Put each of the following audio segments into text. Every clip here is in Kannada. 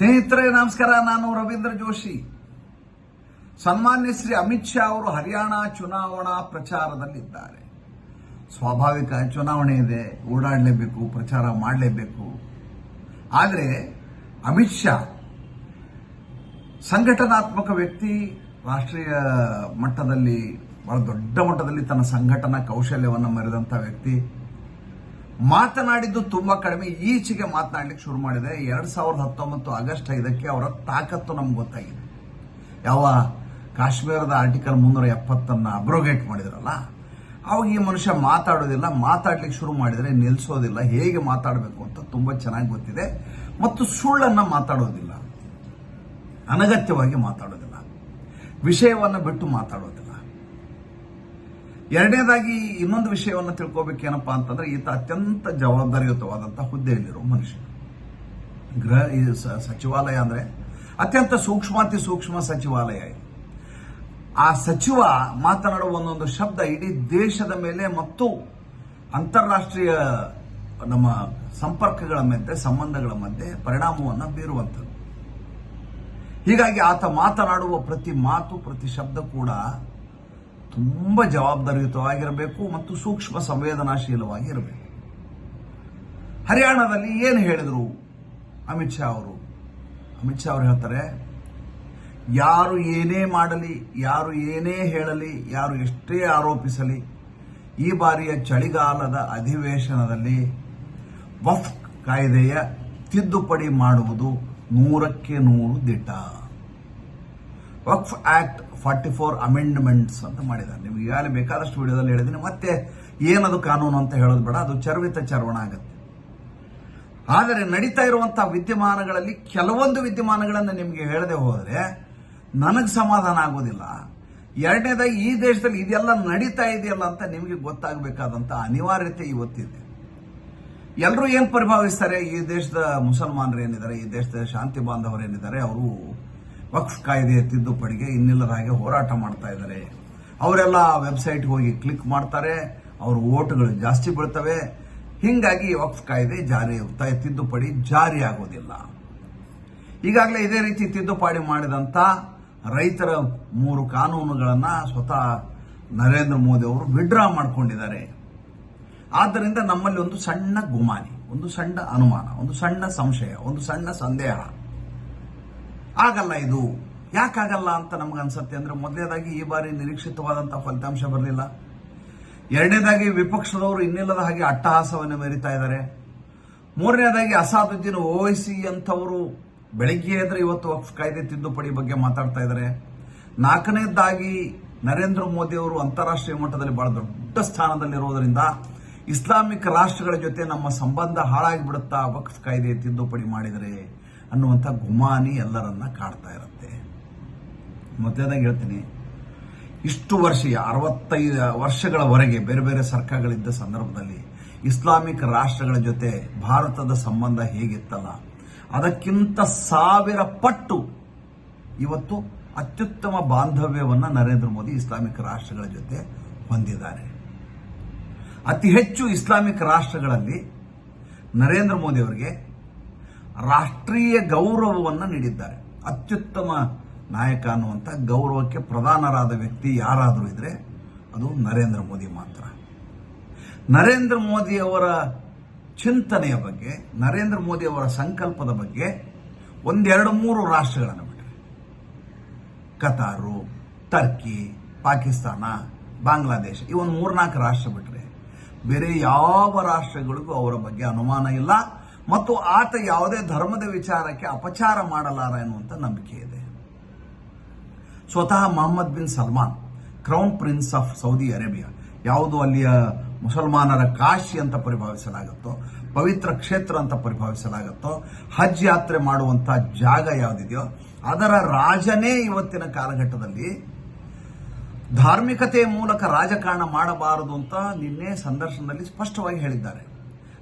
ಸ್ನೇಹಿತರೆ, ನಮಸ್ಕಾರ. ನಾನು ರವೀಂದ್ರ ಜೋಶಿ. ಸನ್ಮಾನ್ಯ ಶ್ರೀ ಅಮಿತ್ ಶಾ ಅವರು ಹರಿಯಾಣ ಚುನಾವಣಾ ಪ್ರಚಾರದಲ್ಲಿದ್ದಾರೆ. ಸ್ವಾಭಾವಿಕ ಚುನಾವಣೆ ಇದೆ. ಓಡಾಡಲೇಬೇಕು, ಪ್ರಚಾರ ಮಾಡಲೇಬೇಕು. ಆದರೆ ಅಮಿತ್ ಶಾ ಸಂಘಟನಾತ್ಮಕ ವ್ಯಕ್ತಿ, ರಾಷ್ಟ್ರೀಯ ಮಟ್ಟದಲ್ಲಿ, ಬಹಳ ದೊಡ್ಡ ಮಟ್ಟದಲ್ಲಿ ತನ್ನ ಸಂಘಟನಾ ಕೌಶಲ್ಯವನ್ನು ಮೆರೆದಂಥ ವ್ಯಕ್ತಿ. ಮಾತನಾಡಿದ್ದು ತುಂಬಾ ಕಡಿಮೆ. ಈಚೆಗೆ ಮಾತನಾಡ್ಲಿಕ್ಕೆ ಶುರು ಮಾಡಿದೆ ಎರಡ್ ಸಾವಿರದ ಹತ್ತೊಂಬತ್ತು ಆಗಸ್ಟ್ ಐದಕ್ಕೆ ಅವರ ತಾಕತ್ತು ನಮ್ಗೆ ಗೊತ್ತಾಗಿದೆ. ಯಾವ ಕಾಶ್ಮೀರದ ಆರ್ಟಿಕಲ್ ಮುನ್ನೂರ ಎಪ್ಪತ್ತನ್ನ ಅಬ್ರೋಗೇಟ್ ಮಾಡಿದ್ರಲ್ಲ, ಅವಾಗ ಈ ಮನುಷ್ಯ ಮಾತಾಡೋದಿಲ್ಲ, ಮಾತಾಡ್ಲಿಕ್ಕೆ ಶುರು ಮಾಡಿದರೆ ನಿಲ್ಲಿಸೋದಿಲ್ಲ ಹೇಗೆ ಮಾತಾಡಬೇಕು ಅಂತ ತುಂಬಾ ಚೆನ್ನಾಗಿ ಗೊತ್ತಿದೆ. ಮತ್ತು ಸುಳ್ಳನ್ನ ಮಾತಾಡೋದಿಲ್ಲ. ಅನಗತ್ಯವಾಗಿ ಮಾತಾಡೋದಿಲ್ಲ. ವಿಷಯವನ್ನು ಬಿಟ್ಟು ಮಾತಾಡೋದಿಲ್ಲ. ಎರಡನೇದಾಗಿ ಇನ್ನೊಂದು ವಿಷಯವನ್ನು ತಿಳ್ಕೊಬೇಕೇನಪ್ಪ ಅಂತಂದ್ರೆ, ಈತ ಅತ್ಯಂತ ಜವಾಬ್ದಾರಿಯುತವಾದಂತ ಹುದ್ದೆಯಲ್ಲಿರುವ ಮನುಷ್ಯ. ಗೃಹ ಸಚಿವಾಲಯ ಅಂದ್ರೆ ಅತ್ಯಂತ ಸೂಕ್ಷ್ಮಾತಿ ಸೂಕ್ಷ್ಮ ಸಚಿವಾಲಯ ಆ ಸಚಿವ ಮಾತನಾಡುವ ಒಂದೊಂದು ಶಬ್ದ ಇಡೀ ದೇಶದ ಮೇಲೆ ಮತ್ತು ಅಂತಾರಾಷ್ಟ್ರೀಯ ನಮ್ಮ ಸಂಪರ್ಕಗಳ ಮಧ್ಯೆ, ಸಂಬಂಧಗಳ ಮಧ್ಯೆ ಪರಿಣಾಮವನ್ನು ಬೀರುವಂಥದ್ದು. ಹೀಗಾಗಿ ಆತ ಮಾತನಾಡುವ ಪ್ರತಿ ಮಾತು, ಪ್ರತಿ ಶಬ್ದ ಕೂಡ ತುಂಬಾ ಜವಾಬ್ದಾರಿಯುತವಾಗಿರಬೇಕು ಮತ್ತು ಸೂಕ್ಷ್ಮ ಸಂವೇದನಾಶೀಲವಾಗಿ ಇರಬೇಕು. ಹರಿಯಾಣದಲ್ಲಿ ಏನು ಹೇಳಿದರು ಅಮಿತ್ ಶಾ ಅವರು? ಅಮಿತ್ ಶಾ ಅವರು ಹೇಳ್ತಾರೆ, ಯಾರು ಏನೇ ಮಾಡಲಿ, ಯಾರು ಏನೇ ಹೇಳಲಿ, ಯಾರು ಎಷ್ಟೇ ಆರೋಪಿಸಲಿ, ಈ ಬಾರಿಯ ಚಳಿಗಾಲದ ಅಧಿವೇಶನದಲ್ಲಿ ವಫ್ ಕಾಯ್ದೆಯ ತಿದ್ದುಪಡಿ ಮಾಡುವುದು ನೂರಕ್ಕೆ ನೂರು ದಿಟ Waqf act forty four amendments ಅಂತ ಮಾಡಿದ್ದಾರೆ. ನಿಮ್ಗೆ ಈಗಾಗಲೇ ಬೇಕಾದಷ್ಟು ವಿಡಿಯೋದಲ್ಲಿ ಹೇಳಿದ್ದೀನಿ. ಮತ್ತೆ ಏನದು ಕಾನೂನು ಅಂತ ಹೇಳೋದು ಬೇಡ, ಅದು ಚರ್ವಿತ ಚರ್ವಣ ಆಗುತ್ತೆ. ಆದರೆ ನಡೀತಾ ಇರುವಂತಹ ವಿದ್ಯಮಾನಗಳಲ್ಲಿ ಕೆಲವೊಂದು ವಿದ್ಯಮಾನಗಳನ್ನು ನಿಮಗೆ ಹೇಳದೆ ಹೋದರೆ ನನಗೆ ಸಮಾಧಾನ ಆಗೋದಿಲ್ಲ. ಎರಡನೇದಾಗಿ ಈ ದೇಶದಲ್ಲಿ ಇದೆಲ್ಲ ನಡೀತಾ ಇದೆಯಲ್ಲ ಅಂತ ನಿಮಗೆ ಗೊತ್ತಾಗಬೇಕಾದಂತ ಅನಿವಾರ್ಯತೆ ಇವತ್ತಿದೆ. ಎಲ್ಲರೂ ಏನು ಪರಿಭಾವಿಸ್ತಾರೆ? ಈ ದೇಶದ ಮುಸಲ್ಮಾನರು ಏನಿದ್ದಾರೆ, ಈ ದೇಶದ ಶಾಂತಿ ಬಾಂಧವರು ಏನಿದ್ದಾರೆ, ಅವರು ವಕ್ಫ್ ಕಾಯ್ದೆಯ ತಿದ್ದುಪಡಿಗೆ ಇನ್ನಿಲ್ಲದ ಹಾಗೆ ಹೋರಾಟ ಮಾಡ್ತಾ ಇದ್ದಾರೆ. ಅವರೆಲ್ಲ ವೆಬ್ಸೈಟ್ಗೆ ಹೋಗಿ ಕ್ಲಿಕ್ ಮಾಡ್ತಾರೆ. ಅವ್ರ ಓಟ್ಗಳು ಜಾಸ್ತಿ ಬೀಳ್ತವೆ. ಹಿಂಗಾಗಿ ವಕ್ಫ್ ಕಾಯ್ದೆ ಜಾರಿ ತಿದ್ದುಪಡಿ ಜಾರಿ ಆಗೋದಿಲ್ಲ. ಈಗಾಗಲೇ ಇದೇ ರೀತಿ ತಿದ್ದುಪಡಿ ಮಾಡಿದಂತ ರೈತರ ಮೂರು ಕಾನೂನುಗಳನ್ನು ಸ್ವತಃ ನರೇಂದ್ರ ಮೋದಿ ಅವರು ವಿಡ್ರಾ ಮಾಡಿಕೊಂಡಿದ್ದಾರೆ. ಆದ್ದರಿಂದ ನಮ್ಮಲ್ಲಿ ಒಂದು ಸಣ್ಣ ಗುಮಾನಿ, ಒಂದು ಸಣ್ಣ ಅನುಮಾನ, ಒಂದು ಸಣ್ಣ ಸಂಶಯ, ಒಂದು ಸಣ್ಣ ಸಂದೇಹ. ಆಗಲ್ಲ ಇದು. ಯಾಕಾಗಲ್ಲ ಅಂತ ನಮ್ಗೆ ಅನ್ಸತ್ತೆ ಅಂದ್ರೆ ಮೊದಲನೇದಾಗಿ ಈ ಬಾರಿ ನಿರೀಕ್ಷಿತವಾದಂತಹ ಫಲಿತಾಂಶ ಬರಲಿಲ್ಲ. ಎರಡನೇದಾಗಿ ವಿಪಕ್ಷದವರು ಇನ್ನಿಲ್ಲದ ಹಾಗೆ ಅಟ್ಟಹಾಸವನ್ನು ಮೆರಿತಾ ಇದ್ದಾರೆ ಮೂರನೇದಾಗಿ ಅಸಾದುದ್ದೀನ್ ಓವೈಸಿ ಅಂತವರು ಬೆಳಿಗ್ಗೆ ಎದ್ರೆ ಇವತ್ತು ವಕ್ಫ್ ಕಾಯ್ದೆ ತಿದ್ದುಪಡಿ ಬಗ್ಗೆ ಮಾತಾಡ್ತಾ ಇದ್ದಾರೆ ನಾಲ್ಕನೇದಾಗಿ ನರೇಂದ್ರ ಮೋದಿ ಅವರು ಅಂತಾರಾಷ್ಟ್ರೀಯ ಮಟ್ಟದಲ್ಲಿ ಬಹಳ ದೊಡ್ಡ ಸ್ಥಾನದಲ್ಲಿರುವುದರಿಂದ ಇಸ್ಲಾಮಿಕ್ ರಾಷ್ಟ್ರಗಳ ಜೊತೆ ನಮ್ಮ ಸಂಬಂಧ ಹಾಳಾಗಿಬಿಡುತ್ತಾ ವಕ್ಫ್ ಕಾಯ್ದೆ ತಿದ್ದುಪಡಿ ಮಾಡಿದರೆ. ಅನ್ನುವಂಥ ಗುಮಾನಿ ಎಲ್ಲರನ್ನ ಕಾಡ್ತಾ ಇರುತ್ತೆ. ಮೊದಲನೇದಾಗಿ ಹೇಳ್ತೀನಿ, ಇಷ್ಟು ವರ್ಷ, ಅರವತ್ತೈದು ವರ್ಷಗಳವರೆಗೆ ಬೇರೆ ಬೇರೆ ಸರ್ಕಾರಗಳಿದ್ದ ಸಂದರ್ಭದಲ್ಲಿ ಇಸ್ಲಾಮಿಕ್ ರಾಷ್ಟ್ರಗಳ ಜೊತೆ ಭಾರತದ ಸಂಬಂಧ ಹೇಗಿತ್ತಲ್ಲ, ಅದಕ್ಕಿಂತ ಸಾವಿರ ಪಟ್ಟು ಇವತ್ತು ಅತ್ಯುತ್ತಮ ಬಾಂಧವ್ಯವನ್ನು ನರೇಂದ್ರ ಮೋದಿ ಇಸ್ಲಾಮಿಕ್ ರಾಷ್ಟ್ರಗಳ ಜೊತೆ ಹೊಂದಿದ್ದಾರೆ. ಅತಿ ಹೆಚ್ಚು ಇಸ್ಲಾಮಿಕ್ ರಾಷ್ಟ್ರಗಳಲ್ಲಿ ನರೇಂದ್ರ ಮೋದಿ ಅವರಿಗೆ ರಾಷ್ಟ್ರೀಯ ಗೌರವವನ್ನು ನೀಡಿದ್ದಾರೆ. ಅತ್ಯುತ್ತಮ ನಾಯಕ ಅನ್ನುವಂಥ ಗೌರವಕ್ಕೆ ಪ್ರಧಾನರಾದ ವ್ಯಕ್ತಿ ಯಾರಾದರೂ ಇದ್ರೆ ಅದು ನರೇಂದ್ರ ಮೋದಿ ಮಾತ್ರ. ನರೇಂದ್ರ ಮೋದಿ ಅವರ ಚಿಂತನೆಯ ಬಗ್ಗೆ, ನರೇಂದ್ರ ಮೋದಿ ಅವರ ಸಂಕಲ್ಪದ ಬಗ್ಗೆ ಒಂದೆರಡು ಮೂರು ರಾಷ್ಟ್ರಗಳನ್ನು ಬಿಟ್ಟರೆ ಕತಾರು, ಟರ್ಕಿ, ಪಾಕಿಸ್ತಾನ, ಬಾಂಗ್ಲಾದೇಶ ಈ ಒಂದು ಮೂರ್ನಾಲ್ಕು ರಾಷ್ಟ್ರ ಬಿಟ್ಟರೆ ಬೇರೆ ಯಾವ ರಾಷ್ಟ್ರಗಳಿಗೂ ಅವರ ಬಗ್ಗೆ ಅನುಮಾನ ಇಲ್ಲ. ಮತ್ತು ಆತ ಯಾವುದೇ ಧರ್ಮದ ವಿಚಾರಕ್ಕೆ ಅಪಚಾರ ಮಾಡಲಾರ ಎನ್ನುವಂಥ ನಂಬಿಕೆ ಇದೆ. ಸ್ವತಃ Mohammed bin Salman, crown prince of Saudi Arabia, ಯಾವುದು ಅಲ್ಲಿಯ ಮುಸಲ್ಮಾನರ ಕಾಶಿ ಅಂತ ಪರಿಭಾವಿಸಲಾಗುತ್ತೋ, ಪವಿತ್ರ ಕ್ಷೇತ್ರ ಅಂತ ಪರಿಭಾವಿಸಲಾಗುತ್ತೋ, ಹಜ್ ಯಾತ್ರೆ ಮಾಡುವಂತ ಜಾಗ ಯಾವುದಿದೆಯೋ, ಅದರ ರಾಜನೇ ಇವತ್ತಿನ ಕಾಲಘಟ್ಟದಲ್ಲಿ ಧಾರ್ಮಿಕತೆಯ ಮೂಲಕ ರಾಜಕಾರಣ ಮಾಡಬಾರದು ಅಂತ ನಿನ್ನೆ ಸಂದರ್ಶನದಲ್ಲಿ ಸ್ಪಷ್ಟವಾಗಿ ಹೇಳಿದ್ದಾರೆ.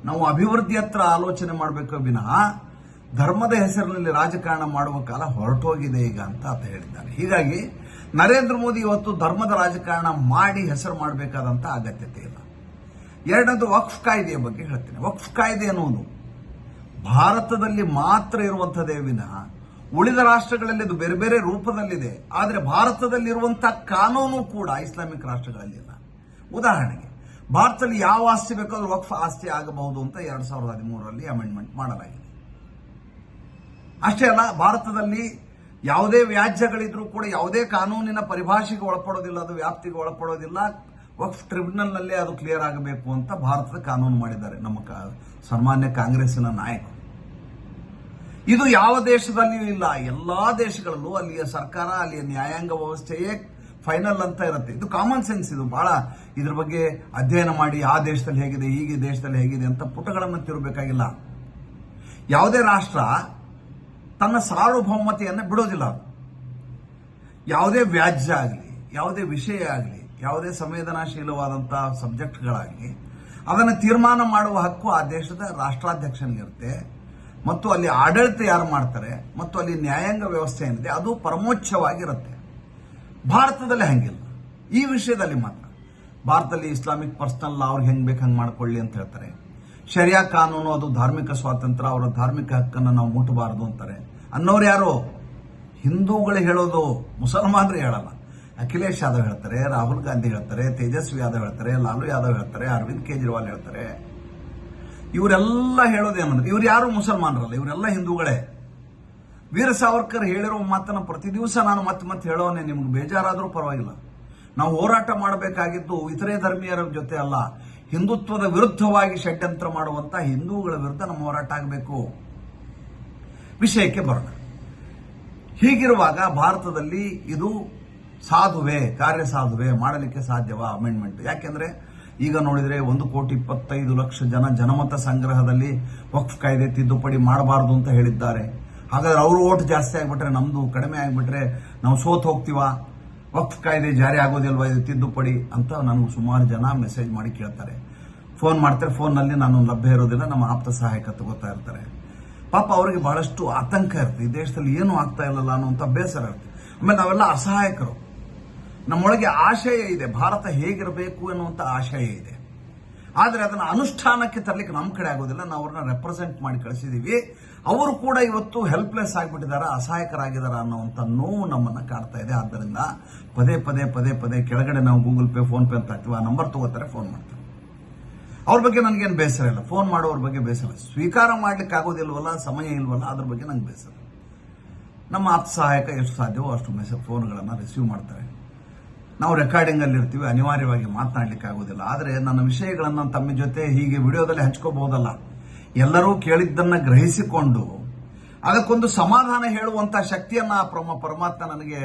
ನಾವು ಅಭಿವೃದ್ಧಿ ಹತ್ರ ಆಲೋಚನೆ ಮಾಡಬೇಕು ವಿನಃ ಧರ್ಮದ ಹೆಸರಿನಲ್ಲಿ ರಾಜಕಾರಣ ಮಾಡುವ ಕಾಲ ಹೊರಟೋಗಿದೆ ಈಗ ಅಂತ ಆತ ಹೇಳಿದ್ದಾರೆ ಹೀಗಾಗಿ ನರೇಂದ್ರ ಮೋದಿ ಇವತ್ತು ಧರ್ಮದ ರಾಜಕಾರಣ ಮಾಡಿ ಹೆಸರು ಮಾಡಬೇಕಾದಂತ ಅಗತ್ಯತೆ ಇಲ್ಲ. ಎರಡನೇದು ವಕ್ಫ್ ಕಾಯ್ದೆಯ ಬಗ್ಗೆ ಹೇಳ್ತೇನೆ. ವಕ್ಫ್ ಕಾಯ್ದೆ ಅನ್ನೋದು ಭಾರತದಲ್ಲಿ ಮಾತ್ರ ಇರುವಂಥದ್ದೇ ವಿನಃ ಉಳಿದ ರಾಷ್ಟ್ರಗಳಲ್ಲಿ ಅದು ಬೇರೆ ಬೇರೆ ರೂಪದಲ್ಲಿದೆ. ಆದರೆ ಭಾರತದಲ್ಲಿರುವಂತಹ ಕಾನೂನು ಕೂಡ ಇಸ್ಲಾಮಿಕ್ ರಾಷ್ಟ್ರಗಳಲ್ಲಿಲ್ಲ. ಉದಾಹರಣೆಗೆ ಭಾರತದಲ್ಲಿ ಯಾವ ಆಸ್ತಿ ಬೇಕಾದರೂ ವಕ್ಫ್ ಆಸ್ತಿ ಆಗಬಹುದು ಅಂತ ಎರಡ್ ಸಾವಿರದ ಹದಿಮೂರರಲ್ಲಿ ಅಮೆಂಡ್ಮೆಂಟ್ ಮಾಡಲಾಗಿದೆ. ಅಷ್ಟೇ ಅಲ್ಲ, ಭಾರತದಲ್ಲಿ ಯಾವುದೇ ವ್ಯಾಜ್ಯಗಳಿದ್ರೂ ಕೂಡ ಯಾವುದೇ ಕಾನೂನಿನ ಪರಿಭಾಷೆಗೆ ಒಳಪಡೋದಿಲ್ಲ, ಅದು ವ್ಯಾಪ್ತಿಗೆ ಒಳಪಡೋದಿಲ್ಲ, ವಕ್ಫ್ ಟ್ರಿಬ್ಯುನಲ್ ನಲ್ಲೇ ಅದು ಕ್ಲಿಯರ್ ಆಗಬೇಕು ಅಂತ ಭಾರತದ ಕಾನೂನು ಮಾಡಿದ್ದಾರೆ ನಮ್ಮ ಸನ್ಮಾನ್ಯ ಕಾಂಗ್ರೆಸ್ಸಿನ ನಾಯಕರು. ಇದು ಯಾವ ದೇಶದಲ್ಲಿಯೂ ಇಲ್ಲ, ಎಲ್ಲಾ ದೇಶಗಳಲ್ಲೂ ಅಲ್ಲಿಯ ಸರ್ಕಾರ, ಅಲ್ಲಿಯ ನ್ಯಾಯಾಂಗ ವ್ಯವಸ್ಥೆಯೇ ಫೈನಲ್ ಅಂತ ಇರುತ್ತೆ. ಇದು ಕಾಮನ್ ಸೆನ್ಸ್ ಇದು ಬಹಳ ಇದ್ರ ಬಗ್ಗೆ ಅಧ್ಯಯನ ಮಾಡಿ, ಆ ದೇಶದಲ್ಲಿ ಹೇಗಿದೆ, ಹೀಗೆ ದೇಶದಲ್ಲಿ ಹೇಗಿದೆ ಅಂತ ಪುಟಗಳನ್ನು ತಿರುಬೇಕಾಗಿಲ್ಲ. ಯಾವುದೇ ರಾಷ್ಟ್ರ ತನ್ನ ಸಾರ್ವಭೌಮತೆಯನ್ನು ಬಿಡೋದಿಲ್ಲ. ಯಾವುದೇ ವ್ಯಾಜ್ಯ ಆಗಲಿ, ಯಾವುದೇ ವಿಷಯ ಆಗಲಿ, ಯಾವುದೇ ಸಂವೇದನಾಶೀಲವಾದಂತಹ ಸಬ್ಜೆಕ್ಟ್ಗಳಾಗಲಿ, ಅದನ್ನು ತೀರ್ಮಾನ ಮಾಡುವ ಹಕ್ಕು ಆ ದೇಶದ ರಾಷ್ಟ್ರಾಧ್ಯಕ್ಷನಿಗಿರುತ್ತೆ. ಮತ್ತು ಅಲ್ಲಿ ಆಡಳಿತ ಯಾರು ಮಾಡ್ತಾರೆ, ಮತ್ತು ಅಲ್ಲಿ ನ್ಯಾಯಾಂಗ ವ್ಯವಸ್ಥೆ ಏನಿದೆ, ಅದು ಪರಮೋಚ್ಚವಾಗಿರುತ್ತೆ ಭಾರತದಲ್ಲಿ ಹಂಗಿಲ್ಲ. ಈ ವಿಷಯದಲ್ಲಿ ಮಾತ್ರ. ಭಾರತದಲ್ಲಿ ಇಸ್ಲಾಮಿಕ್ ಪರ್ಸನಲ್ ಲಾ ಅವ್ರಿಗೆ ಹೆಂಗ್ ಬೇಕು ಹಂಗೆ ಮಾಡ್ಕೊಳ್ಳಿ ಅಂತ ಹೇಳ್ತಾರೆ. ಶರಿಯಾ ಕಾನೂನು ಅದು ಧಾರ್ಮಿಕ ಸ್ವಾತಂತ್ರ್ಯ, ಅವರ ಧಾರ್ಮಿಕ ಹಕ್ಕನ್ನು ನಾವು ಮುಟ್ಟಬಾರದು ಅಂತಾರೆ. ಅನ್ನೋರು ಯಾರು? ಹಿಂದೂಗಳು ಹೇಳೋದು ಮುಸಲ್ಮಾನರು ಹೇಳಲ್ಲ. ಅಖಿಲೇಶ್ ಯಾದವ್ ಹೇಳ್ತಾರೆ, ರಾಹುಲ್ ಗಾಂಧಿ ಹೇಳ್ತಾರೆ, ತೇಜಸ್ವಿ ಯಾದವ್ ಹೇಳ್ತಾರೆ, ಲಾಲು ಯಾದವ್ ಹೇಳ್ತಾರೆ, ಅರವಿಂದ್ ಕೇಜ್ರಿವಾಲ್ ಹೇಳ್ತಾರೆ. ಇವರೆಲ್ಲ ಹೇಳೋದೇನಂದ್ರೆ, ಇವ್ರು ಯಾರು ಮುಸಲ್ಮಾನರಲ್ಲ, ಇವರೆಲ್ಲ ಹಿಂದೂಗಳೇ. ವೀರ ಸಾವರ್ಕರ್ ಹೇಳಿರೋ ಮಾತನ್ನ ಪ್ರತಿ ದಿವಸ ನಾನು ಮತ್ತೆ ಮತ್ತೆ ಹೇಳೋನೆ ನಿಮ್ಗೆ ಬೇಜಾರಾದರೂ ಪರವಾಗಿಲ್ಲ. ನಾವು ಹೋರಾಟ ಮಾಡಬೇಕಾಗಿದ್ದು ಇತರೆ ಧರ್ಮೀಯರ ಜೊತೆ ಅಲ್ಲ, ಹಿಂದುತ್ವದ ವಿರುದ್ಧವಾಗಿ ಷಡ್ಯಂತ್ರ ಮಾಡುವಂತ ಹಿಂದೂಗಳ ವಿರುದ್ಧ ನಮ್ಮ ಹೋರಾಟ ಆಗಬೇಕು. ವಿಷಯಕ್ಕೆ ಬರೋಣ. ಹೀಗಿರುವಾಗ ಭಾರತದಲ್ಲಿ ಇದು ಸಾಧುವೆ, ಕಾರ್ಯ ಸಾಧುವೆ ಮಾಡಲಿಕ್ಕೆ ಸಾಧ್ಯವಾ ಅಮೆಂಡ್ಮೆಂಟ್ ಯಾಕೆಂದ್ರೆ ಈಗ ನೋಡಿದ್ರೆ ಒಂದು ಕೋಟಿ ಇಪ್ಪತ್ತೈದು ಲಕ್ಷ ಜನ ಜನಮತ ಸಂಗ್ರಹದಲ್ಲಿ ವಕ್ಫ್ ಕಾಯ್ದೆ ತಿದ್ದುಪಡಿ ಮಾಡಬಾರದು ಅಂತ ಹೇಳಿದ್ದಾರೆ. ಹಾಗಾದ್ರೆ ಅವರು ಓಟ್ ಜಾಸ್ತಿ ಆಗ್ಬಿಟ್ರೆ, ನಮ್ದು ಕಡಿಮೆ ಆಗ್ಬಿಟ್ರೆ ನಾವು ಸೋತ್ ಹೋಗ್ತೀವ? ವಕ್ಫ್ ಕಾಯ್ದೆ ಜಾರಿ ಆಗೋದಿಲ್ವಾ? ಇದು ತಿದ್ದುಪಡಿ ಅಂತ ನನಗೆ ಸುಮಾರು ಜನ ಮೆಸೇಜ್ ಮಾಡಿ ಕೇಳ್ತಾರೆ. ಫೋನ್ ಮಾಡ್ತಾರೆ ಫೋನ್ನಲ್ಲಿ ನಾನು ಲಭ್ಯ ಇರೋದಿಲ್ಲ, ನಮ್ಮ ಆಪ್ತ ಸಹಾಯಕ ತಗೋತಾ ಇರ್ತಾರೆ. ಪಾಪ ಅವರಿಗೆ ಬಹಳಷ್ಟು ಆತಂಕ ಇರುತ್ತೆ. ಈ ದೇಶದಲ್ಲಿ ಏನು ಆಗ್ತಾ ಇಲ್ಲಲ್ಲ ಅನ್ನುವಂಥ ಬೇಸರ ಇರುತ್ತೆ. ಆಮೇಲೆ ನಾವೆಲ್ಲ ಅಸಹಾಯಕರು. ನಮ್ಮೊಳಗೆ ಆಶಯ ಇದೆ. ಭಾರತ ಹೇಗಿರಬೇಕು ಎನ್ನುವಂಥ ಆಶಯ ಇದೆ. ಆದರೆ ಅದನ್ನು ಅನುಷ್ಠಾನಕ್ಕೆ ತರಲಿಕ್ಕೆ ನಮ್ಮ ಕಡೆ ಆಗೋದಿಲ್ಲ. ನಾವು ಅವ್ರನ್ನ ರೆಪ್ರೆಸೆಂಟ್ ಮಾಡಿ ಕಳಿಸಿದೀವಿ. ಅವರು ಕೂಡ ಇವತ್ತು ಹೆಲ್ಪ್ಲೆಸ್ ಆಗಿಬಿಟ್ಟಿದ್ದಾರೆ, ಅಸಹಾಯಕರಾಗಿದ್ದಾರೆ ಅನ್ನೋವಂಥ ನೋವು ನಮ್ಮನ್ನ ಕಾಡ್ತಾ ಇದೆ. ಆದ್ದರಿಂದ ಪದೇ ಪದೇ ಪದೇ ಪದೇ ಕೆಳಗಡೆ ನಾವು ಗೂಗಲ್ ಪೇ ಫೋನ್ ಪೇ ಅಂತ ಹಾಕ್ತೀವಿ. ಆ ನಂಬರ್ ತಗೋತಾರೆ ಫೋನ್ ಮಾಡ್ತಾರೆ. ಅವ್ರ ಬಗ್ಗೆ ನನಗೇನು ಬೇಸರ ಇಲ್ಲ. ಫೋನ್ ಮಾಡೋರ ಬಗ್ಗೆ ಬೇಸರ. ಸ್ವೀಕಾರ ಮಾಡ್ಲಿಕ್ಕೆ ಆಗೋದಿಲ್ವಲ್ಲ, ಸಮಯ ಇಲ್ವಲ್ಲ, ಅದ್ರ ಬಗ್ಗೆ ನಂಗೆ ಬೇಸರ ನಮ್ಮ ಆಪ್ತ ಸಹಾಯಕ ಎಷ್ಟು ಸಾಧ್ಯವೋ ಅಷ್ಟು ಮೆಸೇಜ್ ಫೋನ್ಗಳನ್ನು ರಿಸೀವ್ ಮಾಡ್ತಾರೆ. ನಾವು ರೆಕಾರ್ಡಿಂಗ್ ಅಲ್ಲಿ ಇರ್ತೀವಿ, ಅನಿವಾರ್ಯವಾಗಿ ಮಾತನಾಡ್ಲಿಕ್ಕೆ ಆಗೋದಿಲ್ಲ. ಆದರೆ ನನ್ನ ವಿಷಯಗಳನ್ನು ತಮ್ಮ ಜೊತೆ ಹೀಗೆ ವಿಡಿಯೋದಲ್ಲಿ ಹಂಚ್ಕೋಬಹುದಲ್ಲ ಎಲ್ಲರೂ ಕೇಳಿದ್ದನ್ನ ಗ್ರಹಿಸಿಕೊಂಡು ಅದಕ್ಕೊಂದು ಸಮಾಧಾನ ಹೇಳುವಂತ ಶಕ್ತಿಯನ್ನ ಆ ಪ್ರಮ, ಪರಮಾತ್ಮ ನನಗೆ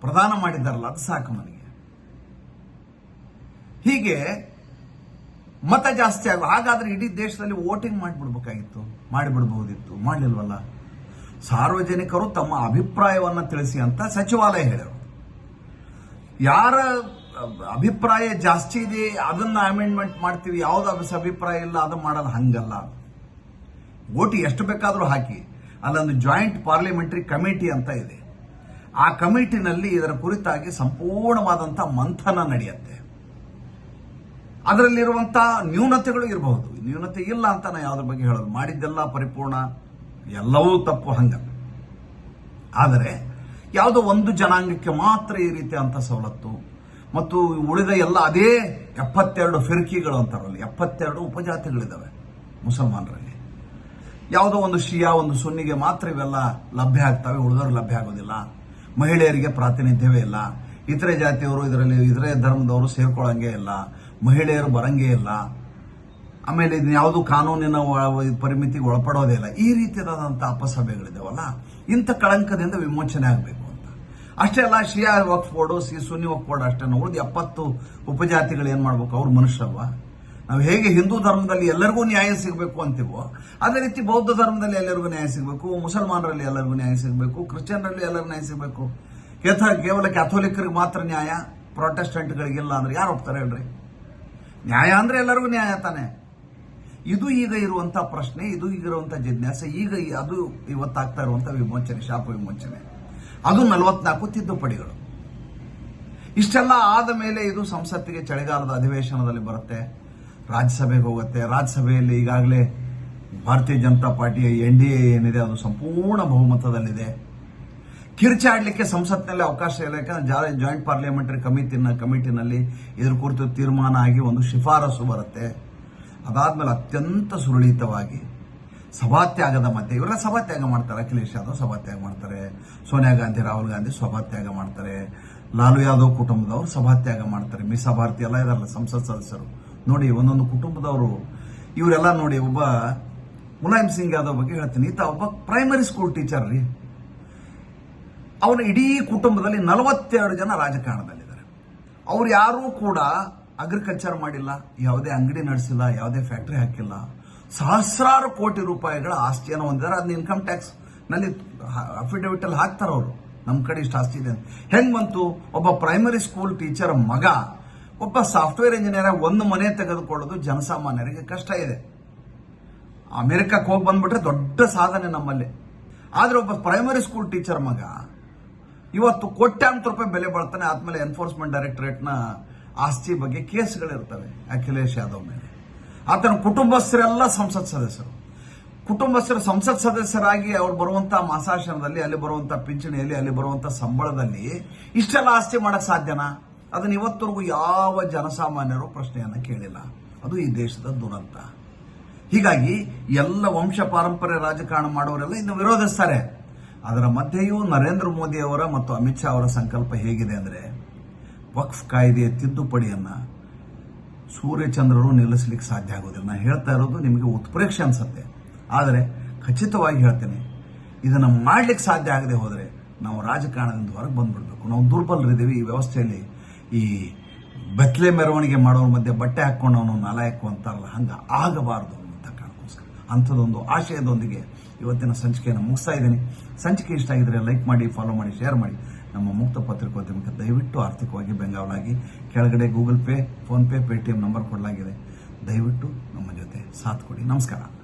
ಪ್ರದಾನ ಮಾಡಿದ್ದಾರಲ್ಲ, ಅದು ಸಾಕು ನನಗೆ. ಹೀಗೆ ಮತ ಜಾಸ್ತಿ ಆಗ ಹಾಗಾದ್ರೆ ಇಡೀ ದೇಶದಲ್ಲಿ ವೋಟಿಂಗ್ ಮಾಡಿಬಿಡ್ಬೇಕಾಗಿತ್ತು, ಮಾಡಿಬಿಡಬಹುದಿತ್ತು, ಮಾಡಲಿಲ್ವಲ್ಲ? ಸಾರ್ವಜನಿಕರು ತಮ್ಮ ಅಭಿಪ್ರಾಯವನ್ನ ತಿಳಿಸಿ ಅಂತ ಸಚಿವಾಲಯ ಹೇಳಿದರು. ಯಾರ ಅಭಿಪ್ರಾಯ ಜಾಸ್ತಿ ಇದೆ, ಅದನ್ನ ಅಮೆಂಡ್ಮೆಂಟ್ ಮಾಡ್ತೀವಿ. ಯಾವ್ದು ಅಭಿ- ಅಭಿಪ್ರಾಯ ಇಲ್ಲ, ಅದು ಮಾಡೋದು ಹಂಗಲ್ಲ. ಓಟ್ ಎಷ್ಟು ಬೇಕಾದರೂ ಹಾಕಿ. ಅಲ್ಲೊಂದು ಜಾಯಿಂಟ್ ಪಾರ್ಲಿಮೆಂಟರಿ ಕಮಿಟಿ ಅಂತ ಇದೆ. ಆ ಕಮಿಟಿನಲ್ಲಿ ಇದರ ಕುರಿತಾಗಿ ಸಂಪೂರ್ಣವಾದಂತಹ ಮಂಥನ ನಡೆಯುತ್ತೆ. ಅದರಲ್ಲಿರುವಂತ ನ್ಯೂನತೆಗಳು ಇರಬಹುದು. ನ್ಯೂನತೆ ಇಲ್ಲ ಅಂತ ನಾ ಯಾವ್ದ್ರ ಬಗ್ಗೆ ಹೇಳೋದು? ಮಾಡಿದ್ದೆಲ್ಲ ಪರಿಪೂರ್ಣ. ಎಲ್ಲವೂ ತಪ್ಪು, ಹಂಗ. ಆದರೆ, ಯಾವುದೋ ಒಂದು ಜನಾಂಗಕ್ಕೆ ಮಾತ್ರ ಈ ರೀತಿಯಂತ ಸವಲತ್ತು. ಮತ್ತು ಉಳಿದ ಎಲ್ಲ ಅದೇ ಎಪ್ಪತ್ತೆರಡು ಫಿರ್ಕಿಗಳು ಅಂತಾರಲ್ಲಿ, ಎಪ್ಪತ್ತೆರಡು ಉಪಜಾತಿಗಳಿದ್ದಾವೆ ಮುಸಲ್ಮಾನರಲ್ಲಿ. ಯಾವುದೋ ಒಂದು ಶಿಯಾ ಒಂದು ಸುನ್ನಿಗೆ ಮಾತ್ರ ಇವೆಲ್ಲ ಲಭ್ಯ ಆಗ್ತವೆ ಉಳಿದವರು ಲಭ್ಯ ಆಗೋದಿಲ್ಲ. ಮಹಿಳೆಯರಿಗೆ ಪ್ರಾತಿನಿಧ್ಯವೇ ಇಲ್ಲ. ಇತರೆ ಜಾತಿಯವರು ಇದರಲ್ಲಿ, ಇತರೆ ಧರ್ಮದವರು ಸೇರ್ಕೊಳ್ಳಂಗೆ ಇಲ್ಲ. ಮಹಿಳೆಯರು ಬರಂಗೇ ಇಲ್ಲ. ಆಮೇಲೆ ಇದನ್ನ ಯಾವುದು ಕಾನೂನಿನ ಪರಿಮಿತಿಗೆ ಒಳಪಡೋದೇ ಇಲ್ಲ. ಈ ರೀತಿಯಾದಂಥ ಅಪಸಭೆಗಳಿದಾವಲ್ಲ ಇಂಥ ಕಳಂಕದಿಂದ ವಿಮೋಚನೆ ಆಗಬೇಕು. ಅಷ್ಟೇ ಅಲ್ಲ, ಶಿಯಾ ವಕ್ಫ್ ಬೋರ್ಡು ಸಿ ಸುನ್ನಿ ವಕ್ಫ್ ಬೋರ್ಡ್ ಅಷ್ಟೇ. ಉಳಿದ ಎಪ್ಪತ್ತು ಉಪಜಾತಿಗಳು ಏನ್ ಮಾಡ್ಬೇಕು? ಅವ್ರು ಮನುಷ್ಯರಲ್ವಾ? ನಾವು ಹೇಗೆ ಹಿಂದೂ ಧರ್ಮದಲ್ಲಿ ಎಲ್ಲರಿಗೂ ನ್ಯಾಯ ಸಿಗಬೇಕು ಅಂತೀವೋ, ಅದೇ ರೀತಿ ಬೌದ್ಧ ಧರ್ಮದಲ್ಲಿ ಎಲ್ಲರಿಗೂ ನ್ಯಾಯ ಸಿಗಬೇಕು, ಮುಸಲ್ಮಾನರಲ್ಲಿ ಎಲ್ಲರಿಗೂ ನ್ಯಾಯ ಸಿಗಬೇಕು, ಕ್ರಿಶ್ಚಿಯನ್ರಲ್ಲಿ ಎಲ್ಲರಿಗೂ ನ್ಯಾಯ ಸಿಗಬೇಕು. ಕೇಥ ಕೇವಲ ಕ್ಯಾಥೋಲಿಕರಿಗೆ ಮಾತ್ರ ನ್ಯಾಯ, ಪ್ರೊಟೆಸ್ಟೆಂಟ್ಗಳಿಗಿಲ್ಲ ಅಂದ್ರೆ ಯಾರು ಒಪ್ತಾರೆ ಹೇಳ್ರಿ? ನ್ಯಾಯ ಅಂದ್ರೆ ಎಲ್ಲರಿಗೂ ನ್ಯಾಯ ತಾನೆ. ಇದು ಈಗ ಇರುವಂತಹ ಪ್ರಶ್ನೆ, ಇದು ಈಗ ಇರುವಂತ ಜಿಜ್ಞಾಸೆ, ಈಗ ಅದು ಇವತ್ತಾಗ್ತಾ ಇರುವಂತಹ ವಿಮೋಚನೆ, ಶಾಪ ವಿಮೋಚನೆ. ಅದು ನಲವತ್ನಾಲ್ಕು ತಿದ್ದುಪಡಿಗಳು. ಇಷ್ಟೆಲ್ಲ ಆದ ಮೇಲೆ ಇದು ಸಂಸತ್ತಿಗೆ ಚಳಿಗಾಲದ ಅಧಿವೇಶನದಲ್ಲಿ ಬರುತ್ತೆ. ರಾಜ್ಯಸಭೆಗೆ ಹೋಗುತ್ತೆ. ರಾಜ್ಯಸಭೆಯಲ್ಲಿ ಈಗಾಗಲೇ ಭಾರತೀಯ ಜನತಾ ಪಾರ್ಟಿಯ ಎನ್ ಡಿ ಎ ಏನಿದೆ, ಅದು ಸಂಪೂರ್ಣ ಬಹುಮತದಲ್ಲಿದೆ. ಕಿರ್ಚಾಡ್ಲಿಕ್ಕೆ ಸಂಸತ್ನಲ್ಲಿ ಅವಕಾಶ ಇಲ್ಲ, ಯಾಕಂದ್ರೆ ಜಾಯಿಂಟ್ ಪಾರ್ಲಿಮೆಂಟರಿ ಕಮಿಟಿನ, ಕಮಿಟಿನಲ್ಲಿ ಇದ್ರ ಕುರಿತು ತೀರ್ಮಾನ ಆಗಿ ಒಂದು ಶಿಫಾರಸು ಬರುತ್ತೆ. ಅದಾದ್ಮೇಲೆ ಅತ್ಯಂತ ಸುರಳಿತವಾಗಿ ಸಭಾತ್ಯಾಗದ ಮಧ್ಯೆ, ಇವರೆಲ್ಲ ಸಭಾತ್ಯಾಗ ಮಾಡ್ತಾರೆ. ಅಖಿಲೇಶ್ ಯಾದವ್ ಸಭಾತ್ಯಾಗ ಮಾಡ್ತಾರೆ. ಸೋನಿಯಾ ಗಾಂಧಿ, ರಾಹುಲ್ ಗಾಂಧಿ ಸಭಾತ್ಯಾಗ ಮಾಡ್ತಾರೆ. ಲಾಲು ಯಾದವ್ ಕುಟುಂಬದವರು ಸಭಾತ್ಯಾಗ ಮಾಡ್ತಾರೆ. ಮೀಸಾ ಭಾರತಿ ಎಲ್ಲ ಇದಾರಲ್ಲ ಸಂಸತ್ ಸದಸ್ಯರು. ನೋಡಿ, ಒಂದೊಂದು ಕುಟುಂಬದವರು, ಇವರೆಲ್ಲ ನೋಡಿ ಒಬ್ಬ ಮುಲಾಯಂ ಸಿಂಗ್ ಯಾದವ್ ಬಗ್ಗೆ ಹೇಳ್ತೀನಿ. ಈತ ಒಬ್ಬ ಪ್ರೈಮರಿ ಸ್ಕೂಲ್ ಟೀಚರ್ ರೀ. ಅವನ ಇಡೀ ಕುಟುಂಬದಲ್ಲಿ ನಲವತ್ತೆರಡು ಜನ ರಾಜಕಾರಣದಲ್ಲಿದ್ದಾರೆ. ಅವ್ರು ಯಾರೂ ಕೂಡ ಅಗ್ರಿಕಲ್ಚರ್ ಮಾಡಿಲ್ಲ, ಯಾವುದೇ ಅಂಗಡಿ ನಡೆಸಿಲ್ಲ, ಯಾವುದೇ ಫ್ಯಾಕ್ಟ್ರಿ ಹಾಕಿಲ್ಲ. ಸಹಸ್ರಾರು ಕೋಟಿ ರೂಪಾಯಿಗಳ ಆಸ್ತಿಯನ್ನು ಹೊಂದಿದ್ದಾರೆ. ಅದನ್ನ ಇನ್ಕಮ್ ಟ್ಯಾಕ್ಸ್ನಲ್ಲಿ ಅಫಿಡವಿಟ್ ಅಲ್ಲಿ ಹಾಕ್ತಾರೆ ಅವರು. ನಮ್ಮ ಕಡೆ ಇಷ್ಟು ಆಸ್ತಿ ಇದೆ ಅಂತ. ಹೆಂಗ್ ಬಂತು? ಒಬ್ಬ ಪ್ರೈಮರಿ ಸ್ಕೂಲ್ ಟೀಚರ್ ಮಗ, ಒಬ್ಬ ಸಾಫ್ಟ್ವೇರ್ ಇಂಜಿನಿಯರ್ ಒಂದು ಮನೆ ತೆಗೆದುಕೊಳ್ಳೋದು ಜನಸಾಮಾನ್ಯರಿಗೆ ಕಷ್ಟ ಇದೆ. ಅಮೆರಿಕಕ್ಕೆ ಹೋಗಿ ಬಂದ್ಬಿಟ್ರೆ ದೊಡ್ಡ ಸಾಧನೆ ನಮ್ಮಲ್ಲಿ. ಆದ್ರೆ ಒಬ್ಬ ಪ್ರೈಮರಿ ಸ್ಕೂಲ್ ಟೀಚರ್ ಮಗ ಇವತ್ತು ಕೋಟ್ಯಾಂತರ ರೂಪಾಯಿ ಬೆಲೆ ಬಾಳ್ತಾನೆ, ಆದ್ಮೇಲೆ ಎನ್ಫೋರ್ಸ್ಮೆಂಟ್ ಡೈರೆಕ್ಟರೇಟ್ನ ಆಸ್ತಿ ಬಗ್ಗೆ ಕೇಸ್ಗಳಿರ್ತವೆ. ಅಖಿಲೇಶ್ ಯಾದವ್ ಮೇಲೆ. ಆತನ ಕುಟುಂಬಸ್ಥರೆಲ್ಲ ಸಂಸತ್ ಸದಸ್ಯರು. ಕುಟುಂಬಸ್ಥರು ಸಂಸತ್ ಸದಸ್ಯರಾಗಿ ಅವ್ರು ಬರುವಂತ ಮಾಸಾಶನದಲ್ಲಿ, ಅಲ್ಲಿ ಬರುವಂತ ಪಿಂಚಣಿಯಲ್ಲಿ, ಅಲ್ಲಿ ಬರುವಂತ ಸಂಬಳದಲ್ಲಿ ಇಷ್ಟೆಲ್ಲ ಆಸ್ತಿ ಮಾಡಕ್ ಸಾಧ್ಯನಾ? ಅದನ್ನ ಇವತ್ತವರೆಗೂ ಯಾವ ಜನಸಾಮಾನ್ಯರು ಪ್ರಶ್ನೆಯನ್ನ ಕೇಳಿಲ್ಲ. ಅದು ಈ ದೇಶದ ದುರಂತ. ಹೀಗಾಗಿ ಎಲ್ಲ ವಂಶ ಪಾರಂಪರ್ಯ ರಾಜಕಾರಣ ಮಾಡೋರೆಲ್ಲ ಇನ್ನು ವಿರೋಧಿಸ್ತಾರೆ. ಅದರ ಮಧ್ಯೆಯೂ ನರೇಂದ್ರ ಮೋದಿ ಅವರ ಮತ್ತು ಅಮಿತ್ ಶಾ ಅವರ ಸಂಕಲ್ಪ ಹೇಗಿದೆ ಅಂದ್ರೆ, ವಕ್ಫ್ ಕಾಯ್ದೆಯ ತಿದ್ದುಪಡಿಯನ್ನ ಸೂರ್ಯಚಂದ್ರರು ನಿಲ್ಲಿಸ್ಲಿಕ್ಕೆ ಸಾಧ್ಯ ಆಗೋದಿಲ್ಲ. ನಾನು ಹೇಳ್ತಾ ಇರೋದು ನಿಮಗೆ ಉತ್ಪ್ರೇಕ್ಷೆ ಅನ್ಸುತ್ತೆ. ಆದರೆ ಖಚಿತವಾಗಿ ಹೇಳ್ತೇನೆ, ಇದನ್ನು ಮಾಡ್ಲಿಕ್ಕೆ ಸಾಧ್ಯ ಆಗದೆ ಹೋದರೆ ನಾವು ರಾಜಕಾರಣದಿಂದ ಹೊರಗೆ ಬಂದ್ಬಿಡ್ಬೇಕು. ನಾವು ದುರ್ಬಲರಿದ್ದೀವಿ ಈ ವ್ಯವಸ್ಥೆಯಲ್ಲಿ. ಈ ಬೆತ್ತಲೆ ಮೆರವಣಿಗೆ ಮಾಡೋರ ಮಧ್ಯೆ ಬಟ್ಟೆ ಹಾಕ್ಕೊಂಡವನು ನಾಲಾಯಕು ಅಂತಾರಲ್ಲ, ಹಂಗೆ ಆಗಬಾರದು ಅಂತ ಕಾರಣಕ್ಕೋಸ್ಕರ. ಅಂಥದ್ದೊಂದು ಆಶಯದೊಂದಿಗೆ ಇವತ್ತಿನ ಸಂಚಿಕೆಯನ್ನು ಮುಗಿಸ್ತಾ ಇದ್ದೀನಿ. ಸಂಚಿಕೆ ಇಷ್ಟ ಆಗಿದ್ರೆ ಲೈಕ್ ಮಾಡಿ ಫಾಲೋ ಮಾಡಿ ಶೇರ್ ಮಾಡಿ. ನಮ್ಮ ಮುಕ್ತ ಪತ್ರಿಕೋದ್ಯಮಕ್ಕೆ ದಯವಿಟ್ಟು ಆರ್ಥಿಕವಾಗಿ ಬೆಂಗಾವಲಾಗಿ. ಕೆಳಗಡೆ Google Pay PhonePe Paytm number ಕೊಡಲಾಗಿದೆ. ದಯವಿಟ್ಟು ನಮ್ಮ ಜೊತೆ ಸಾಥ್ ಕೊಡಿ. ನಮಸ್ಕಾರ.